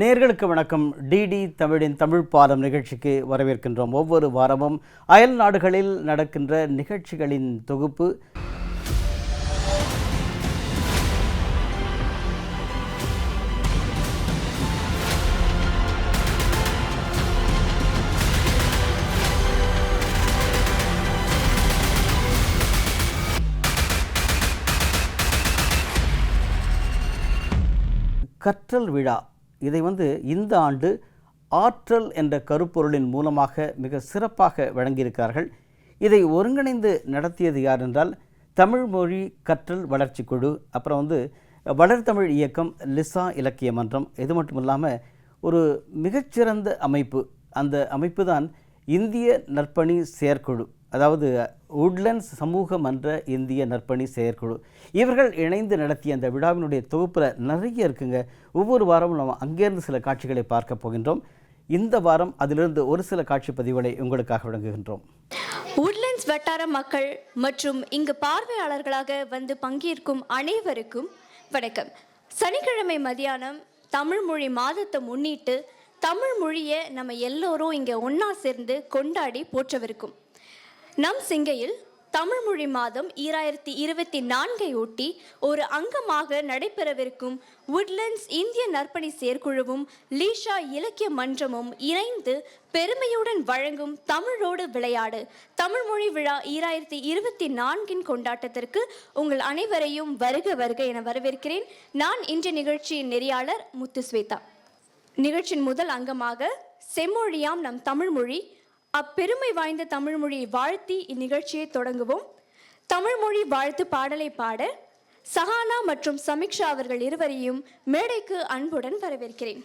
நேர்களுக்கு வணக்கம். டிடி தமிழின் தமிழ் பாலம் நிகழ்ச்சிக்கு வரவேற்கின்றோம். ஒவ்வொரு வாரமும் அயல் நாடுகளில் நடக்கின்ற நிகழ்ச்சிகளின் தொகுப்பு. கற்றல் விழா இதை வந்து இந்த ஆண்டு ஆற்றல் என்ற கருப்பொருளின் மூலமாக மிக சிறப்பாக வழங்கியிருக்கிறார்கள். இதை ஒருங்கிணைந்து நடத்தியது யார் என்றால் தமிழ் மொழி கற்றல் வளர்ச்சி குழு அப்புறம் வந்து வளர்தமிழ் இயக்கம் லிசா இலக்கிய மன்றம். இது மட்டும் இல்லாமல் ஒரு மிகச்சிறந்த அமைப்பு. அந்த அமைப்பு தான் இந்திய நற்பணி செயற்குழு. அதாவது உட்லண்ட்ஸ் சமூக மன்ற இந்திய நற்பணி செயற்குழு. இவர்கள் இணைந்து நடத்திய அந்த விழாவினுடைய தொகுப்பில் நிறைய இருக்குங்க. ஒவ்வொரு வாரமும் நம்ம அங்கேருந்து சில காட்சிகளை பார்க்க போகின்றோம். இந்த வாரம் அதிலிருந்து ஒரு சில காட்சி பதிவுகளை உங்களுக்காக வழங்குகின்றோம். உட்லண்ட்ஸ் வட்டார மக்கள் மற்றும் இங்கு பார்வையாளர்களாக வந்து பங்கேற்கும் அனைவருக்கும் வணக்கம். சனிக்கிழமை மதியானம் தமிழ் மொழி மாதத்தை முன்னிட்டு தமிழ் மொழியை நம்ம எல்லோரும் இங்கே ஒன்றா சேர்ந்து கொண்டாடி போற்றவிருக்கும். நம் சிங்கையில் தமிழ் மொழி மாதம் ஈராயிரத்தி இருபத்தி நான்கை ஒட்டி ஒரு அங்கமாக நடைபெறவிருக்கும் உட்லண்ட்ஸ் இந்திய நற்பணி செயற்குழுவும் லீஷா இலக்கிய மன்றமும் இணைந்து பெருமையுடன் வழங்கும் தமிழோடு விளையாடு தமிழ் மொழி விழா ஈராயிரத்தி இருபத்தி நான்கின் கொண்டாட்டத்திற்கு உங்கள் அனைவரையும் வருக வருக என வரவேற்கிறேன். நான் இன்று நிகழ்ச்சியின் நெறியாளர் முத்துஸ்வேதா. நிகழ்ச்சியின் முதல் அங்கமாக செம்மொழியாம் நம் தமிழ் மொழி அப்பெருமை வாய்ந்த தமிழ் மொழியை வாழ்த்தி இந்நிகழ்ச்சியை தொடங்குவோம். தமிழ் மொழி வாழ்த்து பாடலை பாட சஹானா மற்றும் சமிக்ஷா அவர்கள் இருவரையும் மேடைக்கு அன்புடன் வரவேற்கிறேன்.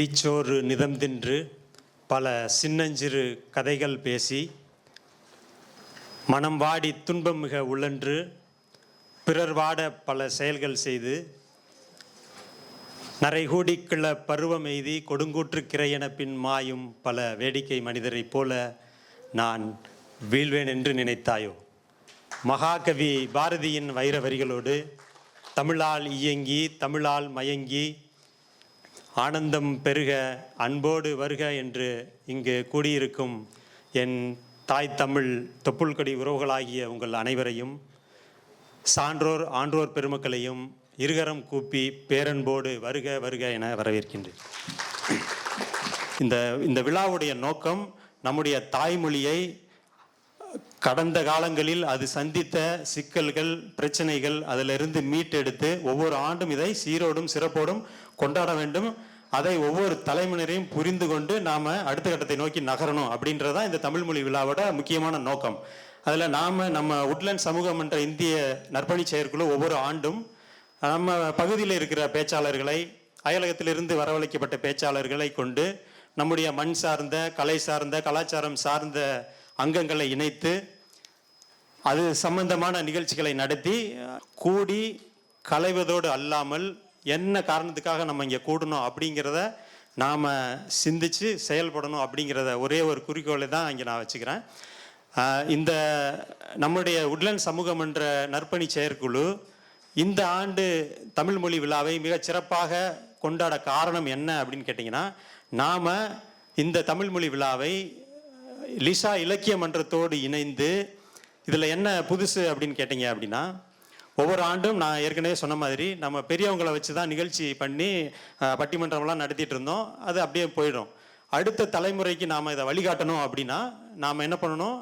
இடிச்சோறு நிதம் தின்று பல சின்னஞ்சிறு கதைகள் பேசி மனம் வாடி துன்பம் மிக உழன்று பிறர் வாட பல செயல்கள் செய்து நரைகூடி கிள பருவம் எய்தி கொடுங்கூற்று கிரையென பின் மாயும் பல வேடிக்கை மனிதரைப் போல நான் வீழ்வேன் என்று நினைத்தாயோ? மகாகவி பாரதியின் வைர வரிகளோடு தமிழால் இயங்கி தமிழால் மயங்கி ஆனந்தம் பெருக அன்போடு வருக என்று இங்கு கூடியிருக்கும் என் தாய் தமிழ் தொப்புள்கொடி உறவுகளாகிய உங்கள் அனைவரையும் சான்றோர் ஆன்றோர் பெருமக்களையும் இருகரம் கூப்பி பேரன்போடு வருக வருக என வரவேற்கின்றேன். இந்த இந்த விழாவுடைய நோக்கம் நம்முடைய தாய்மொழியை கடந்த காலங்களில் அது சந்தித்த சிக்கல்கள் பிரச்சனைகள் அதிலிருந்து மீட்டெடுத்து ஒவ்வொரு ஆண்டும் இதை சீரோடும் சிறப்போடும் கொண்டாட வேண்டும். அதை ஒவ்வொரு தலைமுறையும் புரிந்து கொண்டு நாம் அடுத்த கட்டத்தை நோக்கி நகரணும் அப்படின்றதான் இந்த தமிழ் மொழி விழாவோட முக்கியமான நோக்கம். அதில் நாம் நம்ம உட்லண்ட் சமூகம் என்ற இந்திய நற்பணி செயற்குழு ஒவ்வொரு ஆண்டும் நம்ம பகுதியில் இருக்கிற பேச்சாளர்களை அயலகத்திலிருந்து வரவழைக்கப்பட்ட பேச்சாளர்களை கொண்டு நம்முடைய மண் சார்ந்த கலை சார்ந்த கலாச்சாரம் சார்ந்த அங்கங்களை இணைத்து அது சம்பந்தமான நிகழ்ச்சிகளை நடத்தி கூடி கலைவதோடு அல்லாமல் என்ன காரணத்துக்காக நம்ம இங்கே கூடணும் அப்படிங்கிறத நாம் சிந்திச்சு செயல்படணும் அப்படிங்கிறத ஒரே ஒரு குறிக்கோளை தான் இங்கே நான் வச்சுக்கிறேன். இந்த நம்முடைய உட்லண்ட் சமூகம் என்ற நற்பணி செயற்குழு இந்த ஆண்டு தமிழ் மொழி விழாவை மிக சிறப்பாக கொண்டாட காரணம் என்ன அப்படின்னு கேட்டிங்கன்னா நாம் இந்த தமிழ் மொழி விழாவை லிசா இலக்கிய மன்றத்தோடு இணைந்து இதில் என்ன புதுசு அப்படின்னு கேட்டிங்க அப்படின்னா ஒவ்வொரு ஆண்டும் நான் ஏற்கனவே சொன்ன மாதிரி நம்ம பெரியவங்களை வச்சு தான் நிகழ்ச்சி பண்ணி பட்டிமன்றம்லாம் நடத்திட்டு இருந்தோம். அது அப்படியே போயிடும். அடுத்த தலைமுறைக்கு நாம் இதை வழிகாட்டணும் அப்படின்னா நாம் என்ன பண்ணணும்?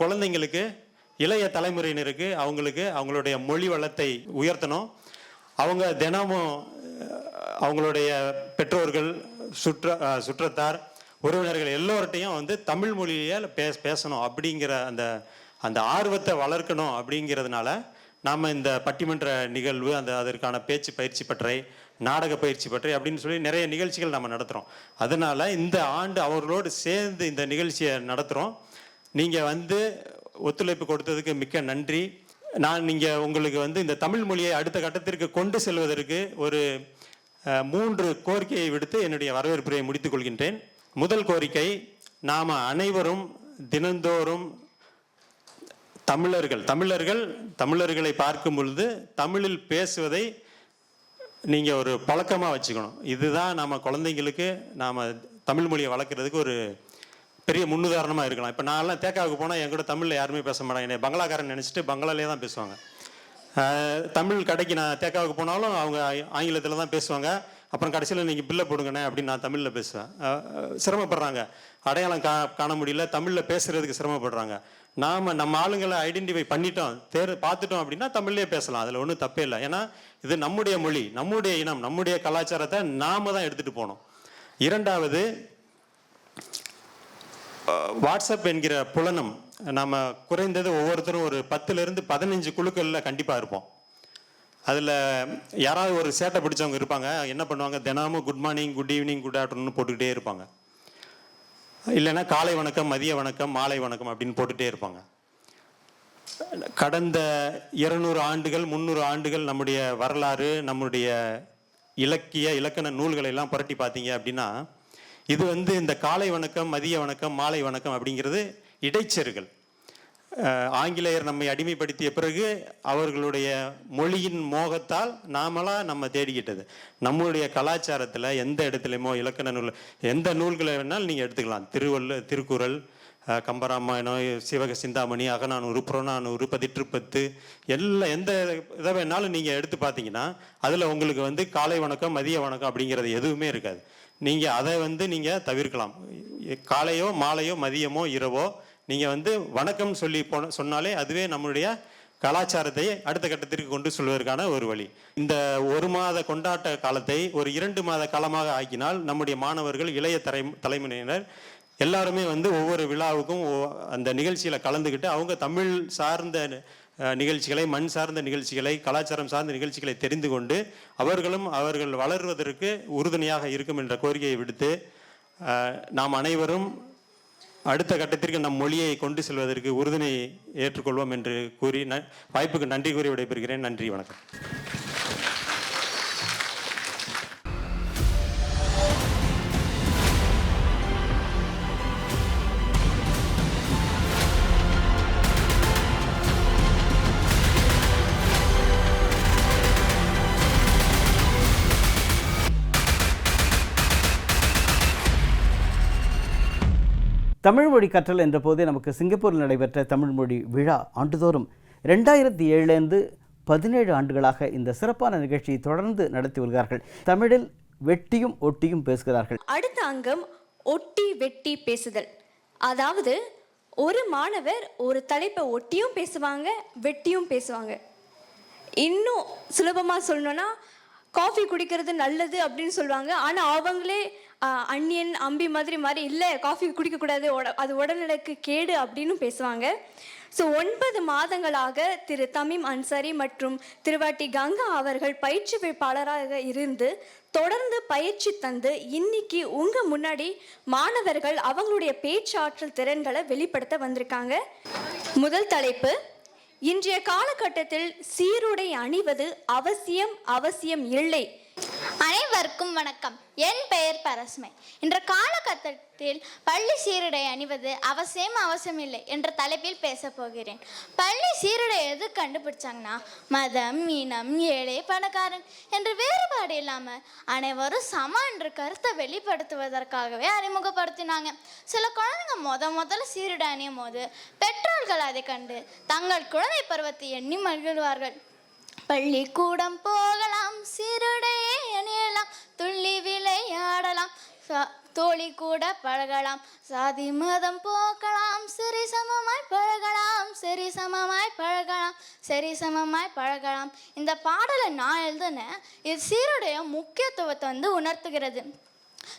குழந்தைங்களுக்கு இளைய தலைமுறையினருக்கு அவங்களுக்கு அவங்களுடைய மொழி வளத்தை உயர்த்தணும். அவங்க தினமும் அவங்களுடைய பெற்றோர்கள் சுற்ற சுற்றத்தார் உறவினர்கள் எல்லோர்ட்டையும் வந்து தமிழ் மொழியில் பேச பேசணும் அப்படிங்கிற அந்த அந்த ஆர்வத்தை வளர்க்கணும் அப்படிங்கிறதுனால நாம் இந்த பட்டிமன்ற நிகழ்வு அந்த அதற்கான பேச்சு பயிற்சி பற்றை நாடக பயிற்சி பற்றை அப்படின்னு சொல்லி நிறைய நிகழ்ச்சிகள் நம்ம நடத்துகிறோம் அதனால் இந்த ஆண்டு அவர்களோடு சேர்ந்து இந்த நிகழ்ச்சியை நடத்துகிறோம் நீங்கள் வந்து ஒத்துழைப்பு கொடுத்ததுக்கு மிக்க நன்றி. நான் நீங்கள் உங்களுக்கு வந்து இந்த தமிழ் மொழியை அடுத்த கட்டத்திற்கு கொண்டு செல்வதற்கு ஒரு மூன்று கோரிக்கையை விடுத்து என்னுடைய வரவேற்புரையை முடித்துக் கொள்கின்றேன். முதல் கோரிக்கை நாம் அனைவரும் தினந்தோறும் தமிழர்கள். தமிழர்கள் தமிழர்களை பார்க்கும் பொழுது தமிழில் பேசுவதை நீங்கள் ஒரு பழக்கமாக வச்சுக்கணும். இதுதான் நம்ம குழந்தைங்களுக்கு நாம் தமிழ் மொழியை வளர்க்குறதுக்கு ஒரு பெரிய முன்னுதாரணமாக இருக்கலாம். இப்போ நான்லாம் தேக்காவுக்கு போனால் என் கூட தமிழில் யாருமே பேச மாட்டாங்க. என்னை பங்களாக்காரன் நினச்சிட்டு பங்களாலே தான் பேசுவாங்க. தமிழ் கடைக்கு நான் தேக்காவுக்கு போனாலும் அவங்க ஆங்கிலத்தில் தான் பேசுவாங்க. அப்புறம் கடைசியில் நீங்கள் பில்லை போடுங்கண்ணே அப்படின்னு நான் தமிழில் பேசுவேன். சிரமப்படுறாங்க. அடையாளம் கா காண முடியல. தமிழில் பேசுகிறதுக்கு சிரமப்படுறாங்க. நாம் நம்ம ஆளுங்களை ஐடென்டிஃபை பண்ணிட்டோம் தேர் பார்த்துட்டோம் அப்படின்னா தமிழ்லேயே பேசலாம். அதில் ஒன்றும் தப்பே இல்லை. ஏன்னா இது நம்முடைய மொழி நம்முடைய இனம் நம்முடைய கலாச்சாரத்தை நாம தான் எடுத்துகிட்டு போகணும். இரண்டாவது வாட்ஸ்அப் என்கிற புலனம் நம்ம குறைந்தது ஒவ்வொருத்தரும் ஒரு பத்துலேருந்து பதினஞ்சு குழுக்களில் கண்டிப்பாக இருப்போம். அதில் யாராவது ஒரு சேட்டை பிடிச்சவங்க இருப்பாங்க. என்ன பண்ணுவாங்க? தினமும் good morning good evening good afternoon போட்டுக்கிட்டே இருப்பாங்க. இல்லைன்னா காலை வணக்கம் மதிய வணக்கம் மாலை வணக்கம் அப்படின்னு போட்டுகிட்டே இருப்பாங்க. கடந்த இருநூறு ஆண்டுகள் முந்நூறு ஆண்டுகள் நம்முடைய வரலாறு நம்முடைய இலக்கிய இலக்கண நூல்களை எல்லாம் புரட்டி பார்த்தீங்க அப்படின்னா இது வந்து இந்த காலை வணக்கம் மதிய வணக்கம் மாலை வணக்கம் அப்படிங்கிறது இடைச்செருகள் ஆங்கிலேயர் நம்மை அடிமைப்படுத்திய பிறகு அவர்களுடைய மொழியின் மோகத்தால் நாமளாக நம்ம தேடிக்கிட்டது. நம்மளுடைய கலாச்சாரத்தில் எந்த இடத்துலையுமோ இலக்கண நூல் எந்த நூல்களை வேணாலும் நீங்கள் எடுத்துக்கலாம். திருவள்ளு திருக்குறள் கம்பராமாயணம் சிவக சிந்தாமணி அகநானூறு புறநானூறு பதிற்றுப்பத்து எல்லா எந்த இதை வேணாலும் நீங்கள் எடுத்து பார்த்தீங்கன்னா அதில் உங்களுக்கு வந்து காலை வணக்கம் மதிய வணக்கம் அப்படிங்கிறது எதுவுமே இருக்காது. நீங்கள் அதை வந்து நீங்கள் தவிர்க்கலாம். காலையோ மாலையோ மதியமோ இரவோ நீங்கள் வந்து வணக்கம் சொல்லி போன சொன்னாலே அதுவே நம்மளுடைய கலாச்சாரத்தை அடுத்த கட்டத்திற்கு கொண்டு செல்வதற்கான ஒரு வழி. இந்த ஒரு மாத கொண்டாட்ட காலத்தை ஒரு இரண்டு மாத காலமாக ஆக்கினால் நம்முடைய மாணவர்கள் இளைய தலை தலைமுறையினர் எல்லாருமே வந்து ஒவ்வொரு விழாவுக்கும் அந்த நிகழ்ச்சியில் கலந்துக்கிட்டு அவங்க தமிழ் சார்ந்த நிகழ்ச்சிகளை மண் சார்ந்த நிகழ்ச்சிகளை கலாச்சாரம் சார்ந்த நிகழ்ச்சிகளை தெரிந்து கொண்டு அவர்களும் அவர்கள் வளர்வதற்கு உறுதுணையாக இருக்கும் என்ற கோரிக்கையை விடுத்து நாம் அனைவரும் அடுத்த கட்டத்திற்கு நம் மொழியை கொண்டு செல்வதற்கு உறுதுணை ஏற்றுக்கொள்வோம் என்று கூறி ந வாய்ப்புக்கு நன்றி கூறி விடைபெறுகிறேன். நன்றி வணக்கம். தமிழ் மொழி கற்றல் என்ற போதே நமக்கு சிங்கப்பூரில் நடைபெற்ற தமிழ் மொழி விழா ஆண்டுதோறும் ரெண்டாயிரத்தி ஏழுலேருந்து பதினேழு ஆண்டுகளாக இந்த சிறப்பான நிகழ்ச்சியை தொடர்ந்து நடத்தி வருகிறார்கள். தமிழில் வெட்டியும் ஒட்டியும் பேசுகிறார்கள். அடுத்த அங்கம் ஒட்டி வெட்டி பேசுதல். அதாவது ஒரு மாணவர் ஒரு தலைப்பை ஒட்டியும் பேசுவாங்க வெட்டியும் பேசுவாங்க. இன்னும் சுலபமாக சொல்லணும்னா காஃபி குடிக்கிறது நல்லது அப்படின்னு சொல்லுவாங்க. ஆனால் அவங்களே அன்னியன் அம்பி மாதிரி மாதிரி இல்லை காஃபி குடிக்கக்கூடாது உட- அது உடல்நிலைக்கு கேடு அப்படின்னு பேசுவாங்க. ஸோ ஒன்பது மாதங்களாக திரு தமிம் அன்சாரி மற்றும் திருவாட்டி கங்கா அவர்கள் பயிற்றுவிப்பாளராக இருந்து தொடர்ந்து பயிற்சி தந்து இன்னைக்கு உங்கள் முன்னாடி மாணவர்கள் அவங்களுடைய பேச்சாற்றல் திறன்களை வெளிப்படுத்த வந்திருக்காங்க. முதல் தலைப்பு இன்றைய காலகட்டத்தில் சீருடை அணிவது அவசியம் அவசியம் இல்லை. அனைவருக்கும் வணக்கம். என் பெயர் பரஸ்மை இன்ற காலகட்டத்தில் பள்ளி சீருடை அணிவது அவசியம் அவசியமில்லை என்ற தலைப்பில் பேசப் போகிறேன். பள்ளி சீருடை எது கண்டுபிடிச்சாங்கன்னா மதம் இனம் ஏழை பணக்காரன் என்ற வேறுபாடு இல்லாமல் அனைவரும் சம என்ற கருத்தை வெளிப்படுத்துவதற்காகவே அறிமுகப்படுத்தினாங்க. சில குழந்தைங்க முத முதல்ல சீருடை அணியும் போது பெற்றோர்கள் அதை கண்டு தங்கள் குழந்தை பருவத்தை எண்ணி மகிழ்வார்கள். பள்ளிக்கூடம் போகலாம் சீருடை துள்ளி விளையாடலாம். தோழி கூட பழகலாம். சாதி மதம் போக்கலாம். சரி சமமாய் பழகலாம். சரி சமமாய் பழகலாம். சரி சமமாய் பழகலாம். இந்த பாடலை நான் எழுதுனேன் இது சீருடைய முக்கியத்துவத்தை வந்து உணர்த்துகிறது.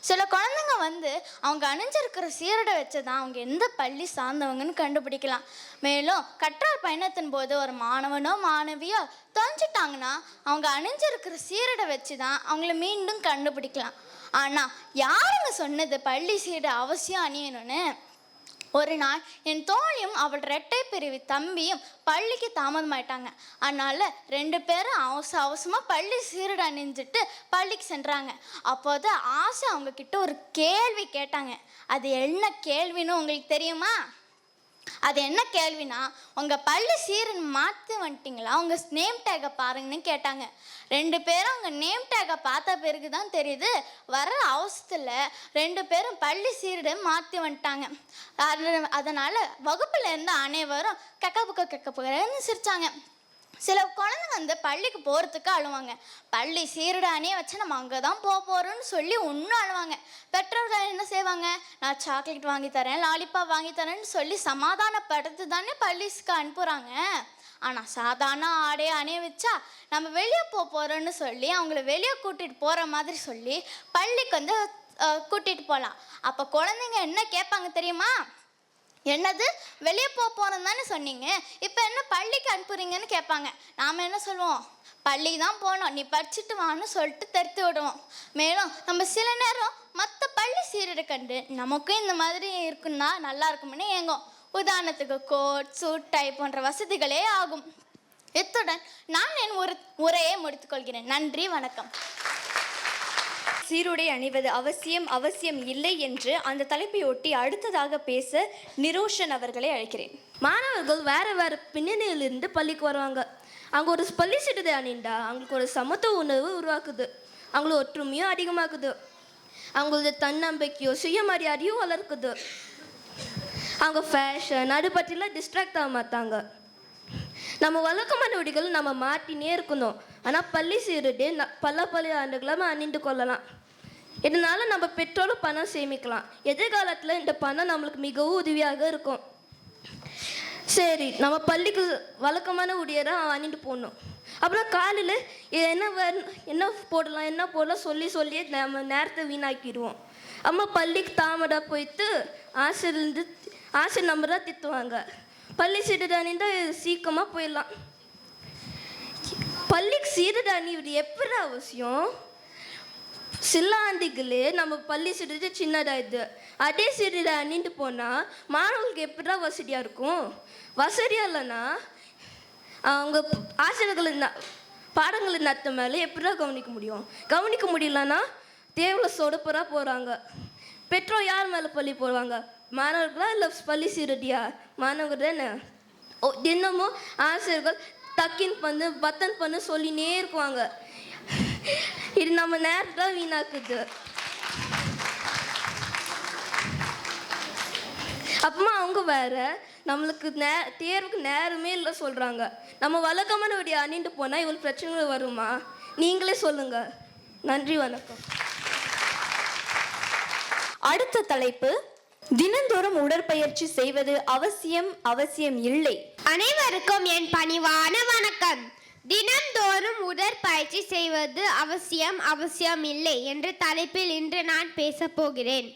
சில குழந்தைங்க வந்து அவங்க அணிஞ்சிருக்கிற சீரடை வச்சு தான் அவங்க எந்த பள்ளி சார்ந்தவங்கன்னு கண்டுபிடிக்கலாம். மேலும் கற்றார் பயணத்தின் போது ஒரு மாணவனோ மாணவியோ தொலைஞ்சிட்டாங்கன்னா அவங்க அணிஞ்சிருக்கிற சீரடை வச்சு தான் அவங்கள மீண்டும் கண்டுபிடிக்கலாம். ஆனால் யாருங்க சொன்னது பள்ளி சீருடை அவசியம் அணியணும்னு? ஒரு நாள் என் தோழியும் அவள் ரெட்டை பிரிவு தம்பியும் பள்ளிக்கு தாமதமாயிட்டாங்க. அதனால ரெண்டு பேரும் அவசர அவசரமாக பள்ளி சீருடை அணிஞ்சிட்டு பள்ளிக்கு சென்றாங்க. அப்போது ஆசை அவங்கக்கிட்ட ஒரு கேள்வி கேட்டாங்க. அது என்ன கேள்வின்னு உங்களுக்கு தெரியுமா? அது என்ன கேள்வினா உங்கள் பள்ளி சீரன் மாற்றி வந்துட்டிங்களா? உங்கள் நேம் டேக்கை பாருங்கன்னு கேட்டாங்க. ரெண்டு பேரும் அவங்க நேம் டேக்கை பார்த்த பிறகு தான் தெரியுது வர அவசரத்தில் ரெண்டு பேரும் பள்ளி சீருடை மாற்றி வந்துட்டாங்க. அது- வகுப்பில் இருந்த அனைவரும் கெக்க புக்க கெக்க புக்கன்னு சில குழந்தைங்க வந்து பள்ளிக்கு போகிறதுக்கு அழுவாங்க. பள்ளி சீருடானே வச்சு நம்ம அங்கே தான் போக போகிறோம்னு சொல்லி ஒன்றும் அழுவாங்க. பெற்றோர்கள் என்ன செய்வாங்க? நான் சாக்லேட் வாங்கி தரேன் லாலிபாப் வாங்கி தரேன்னு சொல்லி சமாதானப்படுத்து தானே பள்ளிக்கு அனுப்புகிறாங்க ஆனால் சாதாரண ஆடே அணிய வச்சா நம்ம வெளியே போக போகிறோன்னு சொல்லி அவங்கள வெளியே கூட்டிகிட்டு போகிற மாதிரி சொல்லி பள்ளிக்கு வந்து கூட்டிகிட்டு போகலாம் அப்போ குழந்தைங்க என்ன கேட்பாங்க தெரியுமா? என்னது? வெளியே போக போகிறோம் தானே சொன்னீங்க? இப்போ என்ன பள்ளிக்கு அனுப்புறீங்கன்னு கேட்பாங்க நாம் என்ன சொல்லுவோம்? பள்ளிக்கு தான் போகணும். நீ படிச்சுட்டு வான்னு சொல்லிட்டு தடுத்து விடுவோம். மேலும் நம்ம சில நேரம் மற்ற பள்ளி சீரடை கண்டு நமக்கும் இந்த மாதிரி இருக்குன்னா நல்லா இருக்கும்னு ஏங்கும். உதாரணத்துக்கு கோட் சூட் டை போன்ற வசதிகளே ஆகும். இத்துடன் நான் என் ஒரு உரையை முடித்துக்கொள்கிறேன் நன்றி வணக்கம். சீருடை அணிவது அவசியம் அவசியம் இல்லை என்று அந்த தலைப்பை ஒட்டி அடுத்ததாக பேச நிரோஷன் அவர்களை அழைக்கிறேன். மாணவர்கள் வேற வேற பின்னணியிலிருந்து பள்ளிக்கு வருவாங்க. அங்கே ஒரு பள்ளி சிட்டுதை அணிண்டா அவங்களுக்கு ஒரு சமத்துவ உணர்வு உருவாக்குது. அவங்கள ஒற்றுமையும் அதிகமாக்குது. அவங்களது தன்னம்பிக்கையோ சுயமரியாதையும் வளர்க்குது. அவங்க ஃபேஷன் அது பற்றிலாம் டிஸ்ட்ராக்ட் ஆக மாட்டாங்க. நம்ம வழக்கமான உடைகள் நம்ம மாட்டினே இருக்கணும். ஆனால் பள்ளி சீருடை ந பல பல ஆண்டுகளாக அணிந்து கொள்ளலாம். இதனால் நம்ம பெற்றோரும் பணம் சேமிக்கலாம். எதிர்காலத்தில் இந்த பணம் நம்மளுக்கு மிகவும் உதவியாக இருக்கும். சரி நம்ம பள்ளிக்கு வழக்கமான உடையரை அணிந்து போடணும். அப்புறம் காலையில் என்ன வேணும் என்ன போடலாம் என்ன போடலாம் சொல்லி சொல்லி நம்ம நேரத்தை வீணாக்கிடுவோம். அம்மா பள்ளிக்கு தாமடா போயிட்டு ஆசிரியர்லேருந்து ஆசிரியர் நம்பர் தான் திட்டுவாங்க. பள்ளி சீட்டு அணிந்தால் சீக்கிரமாக போயிடலாம். பள்ளிக்கு சீருடை அணிவது எப்படி அவசியம்? சில ஆண்டுகளே நம்ம பள்ளி சீரடி சின்னதாக இது. அதே சீருடை அணிந்து போனால் மாணவர்களுக்கு எப்படிடா வசதியாக இருக்கும்? வசதியாக இல்லைன்னா அவங்க ஆசிரியர்கள் ந- பாடங்களை நடத்த மேலே எப்படிடா கவனிக்க முடியும்? கவனிக்க முடியலன்னா தேவையில் சொடப்புறாக போகிறாங்க பெற்றோர் யார் மேலே பள்ளி போடுவாங்க? மாணவர்களா இல்லை பள்ளி சீரடியா? மாணவர்கள் தானே ஓ தினமும் ஆசிரியர்கள் டக்கின் பண்ணு பத்தன் பண்ணு சொல்லினே இருக்குவாங்க. இது நம்ம நேரத்தை வீணாக்குது. அப்புறமா அவங்க வேற நம்மளுக்கு நே தேர்வுக்கு நேரமே இல்லை சொல்கிறாங்க நம்ம வழக்கமான உடைய அணிந்து போனால் இவ்வளோ பிரச்சனைகள் வருமா? நீங்களே சொல்லுங்கள் நன்றி வணக்கம். அடுத்த தலைப்பு தினந்தோறும் உடற்பயிற்சி செய்வது அவசியம் அவசியம் இல்லை. அனைவருக்கும் என் பணிவான வணக்கம். தினம்தோறும் உடற்பயிற்சி செய்வது அவசியம் அவசியம் இல்லை என்ற தலைப்பில் இன்று நான் பேசப் போகிறேன்.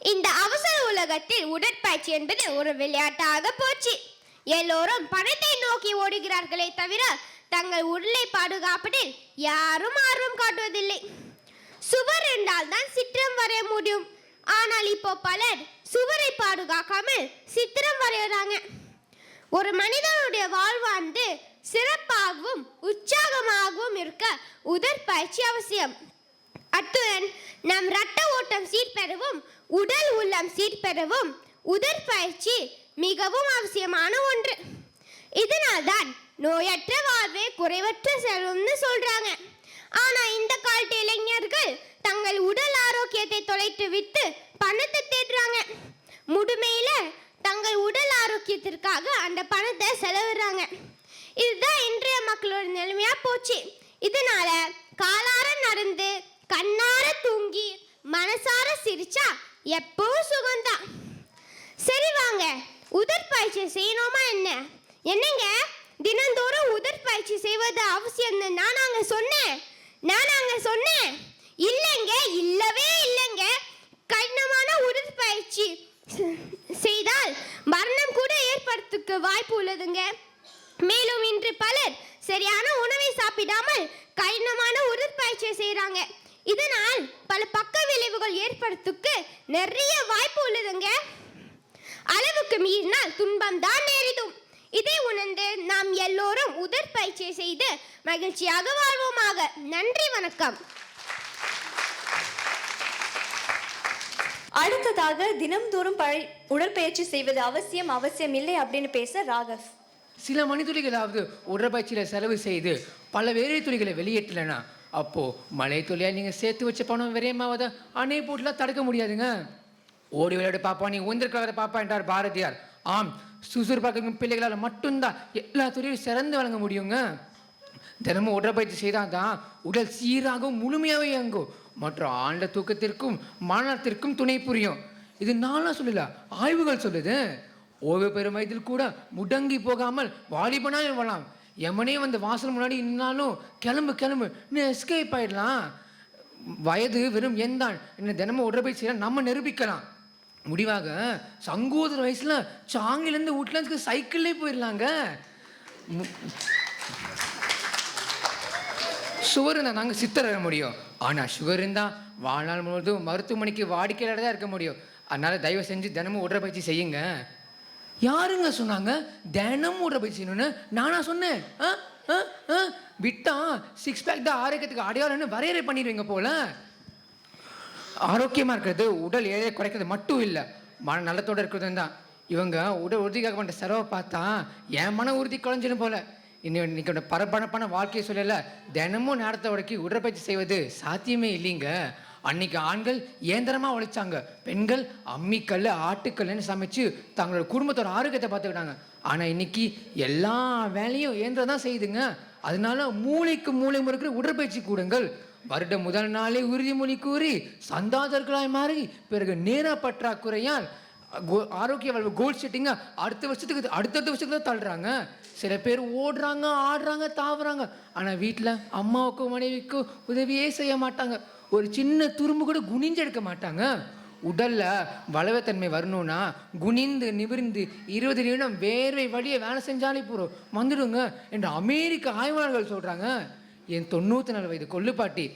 இந்த அவசர உலகத்தில் உடற்பயிற்சி என்பது ஒரு விளையாட்டாக போச்சு. எல்லோரும் பணத்தை நோக்கி ஓடுகிறார்களே தவிர தங்கள் உடலை பாதுகாப்பதில் யாரும் ஆர்வம் காட்டுவதில்லை. சுவர் என்றால் தான் சிற்றம் வரைய முடியும். ஆனால் இப்போ பலர் சுவரை பாதுகாக்காமல் சித்திரம் வரைகிறாங்க. ஒரு மனிதனுடைய வாழ்வாண்டு சிறப்பாகவும் உற்சாகமாகவும் இருக்க உடற்பயிற்சி அவசியம். அத்துடன் நம் இரத்த ஓட்டம் சீர்பெறவும் உடல் உள்ளம் சீர்பெறவும் உடற்பயிற்சி மிகவும் அவசியமான ஒன்று. இதனால்தான் நோயற்ற வாழ்வே குறைவற்ற செல்வம்னு சொல்றாங்க. ஆனா இந்த காலத்து இளைஞர்கள் ஆரோக்கியத்தை விட்டு பணத்தை தேடுறாங்க. முதுமையில தங்கள் உடல் ஆரோக்கியத்திற்காக அந்த பணத்தை செலவிடுறாங்க. இதுதான் இன்றைய மக்களோட நிலைமையா போச்சு. இதனால காலார நடந்து கண்ணார தூங்கி மனசார சிரிச்சா எப்பவும் சுகம்தான். சரி வாங்க உடற்பயிற்சி செய்யணுமா என்ன? என்னங்க? தினந்தோறும் உடற்பயிற்சி செய்வது அவசியம் நான் அங்க சொன்னேன். நான் அங்க சொன்னேன். இல்லைங்க இல்லவே இல்லைங்க. உடற்பயிற்சி செய்தால் மரணம் கூட ஏற்படுத்துக்கு வாய்ப்பு உள்ளதுங்க. மேலும் இன்று பலர் சரியான உணவை சாப்பிடாமல் கடினமான உடற்பயிற்சியை செய்கிறாங்க இதனால் பல பக்க விளைவுகள் ஏற்படுத்துக்கு நிறைய வாய்ப்பு உள்ளதுங்க. அளவுக்கு மீறினால் துன்பம் தான் நேரிடும். இதை உணர்ந்து நாம் எல்லோரும் உடற்பயிற்சியை செய்து மகிழ்ச்சியாக வாழ்வோமாக. நன்றி வணக்கம். அடுத்ததாக தினம்தோறும் பழ உடற்பயிற்சி செய்வது அவசியம் அவசியம் இல்லை அப்படின்னு பேச ராகவ். சில மணித்துளிகளாவது உடற்பயிற்சியில் செலவு செய்து பல வேறு துளிகளை வெளியேற்றலைன்னா அப்போ மலை துளியா நீங்க சேர்த்து வச்ச பணம் விரயமாவத அணை போட்டுலாம் தடுக்க முடியாதுங்க. ஓடி விளையாடு பாப்பா நீ உந்திருக்கிறத பாப்பா என்றார் பாரதியார். ஆம் சுசுறுப்பாக்கும் பிள்ளைகளால் மட்டும்தான் எல்லா துறையும் சிறந்து வழங்க முடியுங்க. தினமும் உடற்பயிற்சி செய்தால் தான் உடல் சீராகவும் முழுமையாகவே இயங்கும். மற்ற ஆழ்ந்த தூக்கத்திற்கும் மனத்திற்கும் துணை புரியும். இது நானும் சொல்லல ஆய்வுகள் சொல்லுது. ஓய்வு பெறும் வயதில் கூட முடங்கி போகாமல் வாலிபனாக வரலாம் எமனே வந்து வாசல் முன்னாடி நின்னாலும் கிளம்பு கிளம்பு இன்னும் எஸ்கேப் ஆயிடலாம். வயது வெறும் எந்தான் என்ன தினமும் உடற்பயிற்சி நம்ம நிரூபிக்கலாம். முடிவாக சங்கோதர வயசில் சாங்கிலேருந்து வீட்டிலேருந்து சைக்கிள்லேயே போயிடலாங்க. சுகர் இருந்தால் நாங்கள் சித்தர் வர முடியும். ஆனால் சுகர் இருந்தால் வாழ்நாள் முழுவதும் மருத்துவமனைக்கு வாடிக்கையாளர் தான் இருக்க முடியும். அதனால் தயவு செஞ்சு தினமும் உடற்பயிற்சி செய்யுங்க. யாருங்க சொன்னாங்க? தினமும் உடற்பயிற்சி செய்யணும்னு? நானா சொன்னேன். ஆ? ஆ? விட்டா சிக்ஸ் பேக் தான் ஆரோக்கியத்துக்கு அடையாளம்னு வரையறை பண்ணிடுவீங்க போல. ஆரோக்கியமாக இருக்கிறது உடல் எடையை குறைக்கிறது மட்டும் இல்லை மன நலத்தோடு இருக்கிறது தான். இவங்க உடல் உறுதிக்காக பண்ணுற செலவை பார்த்தா என் மன உறுதி குறைஞ்சிடும் போல. இன்னைக்கு பரபரப்பான வாழ்க்கையை சொல்லல தினமும் நேரத்தை உடக்கி உடற்பயிற்சி செய்வது சாத்தியமே இல்லைங்க. அன்னைக்கு ஆண்கள் இயந்திரமா உழைச்சாங்க. பெண்கள் அம்மிக்கல் ஆட்டுக்கல்லுன்னு சமைச்சு தங்களோட குடும்பத்தோட ஆரோக்கியத்தை பார்த்துக்கிட்டாங்க. ஆனா இன்னைக்கு எல்லா வேலையும் இயந்திரம் தான் செய்யுதுங்க. அதனால மூளைக்கு மூளை முறுக்கிற உடற்பயிற்சி கூடுங்கள். வருட முதல் நாளே உறுதிமொழி கூறி சந்தாதர்களாய் மாறி பிறகு நேர பற்றாக்குறையால் ஆரோக்கிய வாழ்வு கோல் செட்டிங்க அடுத்த வருஷத்துக்கு அடுத்தடுத்த வருஷத்துக்கு தான் தள்ளுறாங்க. சில பேர் ஓடுறாங்க ஆடுறாங்க தாவுறாங்க. ஆனால் வீட்டில் அம்மாவுக்கும் மனைவிக்கும் உதவியே செய்ய மாட்டாங்க. ஒரு சின்ன துரும்பு கூட குனிஞ்சு எடுக்க மாட்டாங்க. உடலில் வளவத்தன்மை வரணும்னா குனிந்து நிமிர்ந்து இருபது நிமிடம் வேர்வை வழியை வேலை செஞ்சாலே போகிறோம் வந்துடுங்க என்று அமெரிக்க ஆய்வாளர்கள் சொல்கிறாங்க என் தொண்ணூற்றி நாலு வயது கொள்ளுப்பாட்டி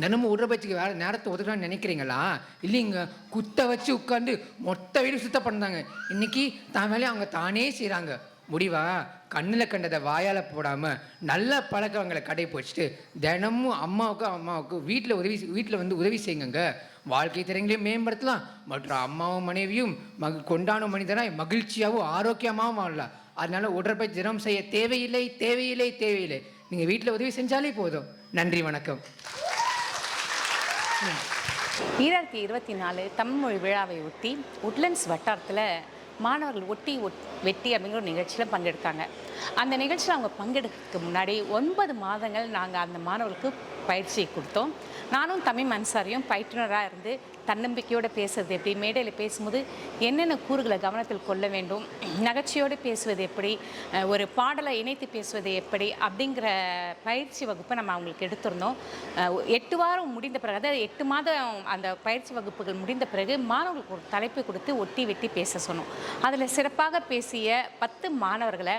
தினமும் உடற்பயிற்சிக்கு வேலை நேரத்தை ஒதுக்கலாம்னு நினைக்கிறீங்களா? இல்லைங்க. குத்த வச்சு உட்காந்து மொத்த வீடு சுத்தம் பண்ணாங்க இன்னைக்கு தான் வேலையை அவங்க தானே செய்கிறாங்க முடிவா? கண்ணில் கண்டதை வாயால் போடாமல் நல்ல பழக்கங்களை கடைப்பிடிச்சிட்டு தினமும் அம்மாவுக்கும் அம்மாவுக்கு வீட்டில் உதவி வீட்டில் வந்து உதவி செய்யுங்க வாழ்க்கை திறங்களையும் மேம்படுத்தலாம். மற்றும் அம்மாவும் மனைவியும் மக கொண்டாடும் மனிதனாய் மகிழ்ச்சியாகவும் ஆரோக்கியமாகவும் வாழலாம். அதனால உடற்பயிற்சி தினம் செய்ய தேவையில்லை தேவையில்லை தேவையில்லை. நீங்கள் வீட்டில் உதவி செஞ்சாலே போதும். நன்றி வணக்கம். ஈராயிரத்தி இருபத்தி நாலு தமிழ்மொழி விழாவை ஒட்டி உட்லண்ட்ஸ் வட்டாரத்தில் மாணவர்கள் ஒட்டி ஒட் வெட்டி அப்படிங்கிற ஒரு நிகழ்ச்சியில் பங்கெடுத்தாங்க. அந்த நிகழ்ச்சியில் அவங்க பங்கெடுக்கிறதுக்கு முன்னாடி ஒன்பது மாதங்கள் நாங்கள் அந்த மாணவர்களுக்கு பயிற்சி கொடுத்தோம். நானும் தமிழ் மன்சாரியும் பயிற்றுனராக இருந்து தன்னம்பிக்கையோடு பேசுறது எப்படி? மேடையில் பேசும்போது என்னென்ன கூறுகளை கவனத்தில் கொள்ள வேண்டும்? நகைச்சியோடு பேசுவது எப்படி? ஒரு பாடலை இணைத்து பேசுவது எப்படி? அப்படிங்கிற பயிற்சி வகுப்பை நம்ம அவங்களுக்கு எடுத்திருந்தோம். எட்டு வாரம் முடிந்த பிறகு அதாவது எட்டு மாதம் அந்த பயிற்சி வகுப்புகள் முடிந்த பிறகு மாணவர்களுக்கு ஒரு தலைப்பு கொடுத்து ஒட்டி வெட்டி பேச சொன்னோம். அதில் சிறப்பாக பேசிய பத்து மாணவர்களை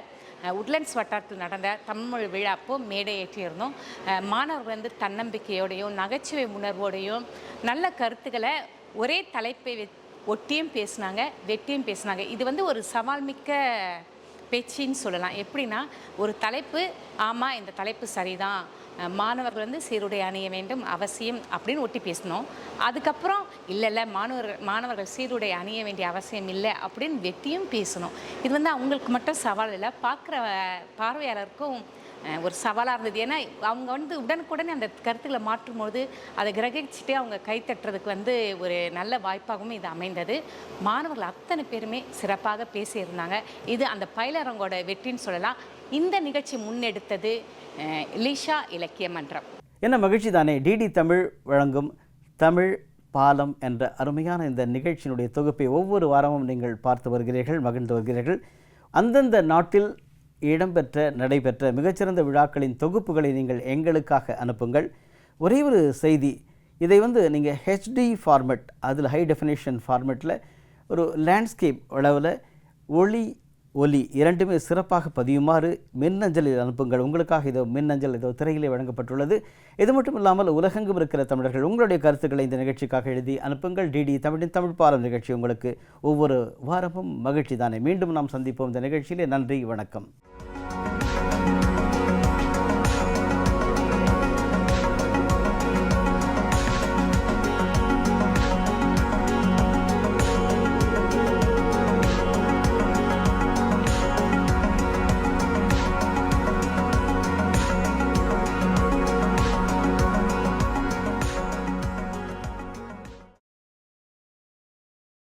உட்லண்ட்ஸ் வட்டாரத்தில் நடந்த தமிழ் விழா அப்போ மேடை ஏற்றியிருந்தோம் மாணவர்கள் வந்து தன்னம்பிக்கையோடையும் நகைச்சுவை உணர்வோடையும் நல்ல கருத்துக்களை ஒரே தலைப்பை ஒட்டியும் பேசினாங்க வெட்டியும் பேசினாங்க. இது வந்து ஒரு சவால் மிக்க பேச்சின்னு சொல்லலாம். எப்படின்னா ஒரு தலைப்பு ஆமாம் இந்த தலைப்பு சரிதான். மாணவர்கள் வந்து சீருடை அணிய வேண்டும் அவசியம் அப்படின்னு ஒட்டி பேசினோம் அதுக்கப்புறம் இல்லை இல்லை மாணவர்கள் மாணவர்கள் சீருடை அணிய வேண்டிய அவசியம் இல்லை அப்படின்னு வெட்டியும் பேசணும். இது வந்து அவங்களுக்கு மட்டும் சவால் இல்லை. பார்க்குற பார்வையாளருக்கும் ஒரு சவாலாக இருந்தது. ஏன்னா அவங்க வந்து உடனுக்குடனே அந்த கருத்துக்களை மாற்றும்போது அதை கிரகிச்சுட்டு அவங்க கை தட்டுறதுக்கு வந்து ஒரு நல்ல வாய்ப்பாகவும் இது அமைந்தது. மாணவர்கள் அத்தனை பேருமே சிறப்பாக பேசியிருந்தாங்க. இது அந்த பயிலரங்கோட வெற்றின்னு சொல்லலாம். இந்த நிகழ்ச்சி முன்னெடுத்தது லிஷா இலக்கிய மன்றம். என்ன மகிழ்ச்சி தானே டிடி தமிழ் வழங்கும் தமிழ் பாலம் என்ற அருமையான இந்த நிகழ்ச்சியினுடைய தொகுப்பை ஒவ்வொரு வாரமும் நீங்கள் பார்த்து வருகிறீர்கள் மகிழ்ந்து வருகிறீர்கள். அந்தந்த நாட்டில் இடம்பெற்ற நடைபெற்ற மிகச்சிறந்த விழாக்களின் தொகுப்புகளை நீங்கள் எங்களுக்காக அனுப்புங்கள். ஒரே ஒரு செய்தி இதை வந்து நீங்கள் ஹெச்டி ஃபார்மெட் அதில் ஹை டெஃபினேஷன் ஃபார்மெட்டில் ஒரு லேண்ட்ஸ்கேப் அளவில் ஒளி ஒலி இரண்டுமே சிறப்பாக பதியுமாறு மின்னஞ்சலில் அனுப்புங்கள். உங்களுக்காக இதோ மின்னஞ்சல் இதோ திரையிலே வழங்கப்பட்டுள்ளது. இது மட்டும் இல்லாமல் உலகெங்கும் இருக்கிற தமிழர்கள் உங்களுடைய கருத்துக்களை இந்த நிகழ்ச்சிக்காக எழுதி அனுப்புங்கள். டிடி தமிழின் தமிழ் பாலம் நிகழ்ச்சி உங்களுக்கு ஒவ்வொரு வாரமும் மகிழ்ச்சி தானே. மீண்டும் நாம் சந்திப்போம் இந்த நிகழ்ச்சியிலே. நன்றி வணக்கம்.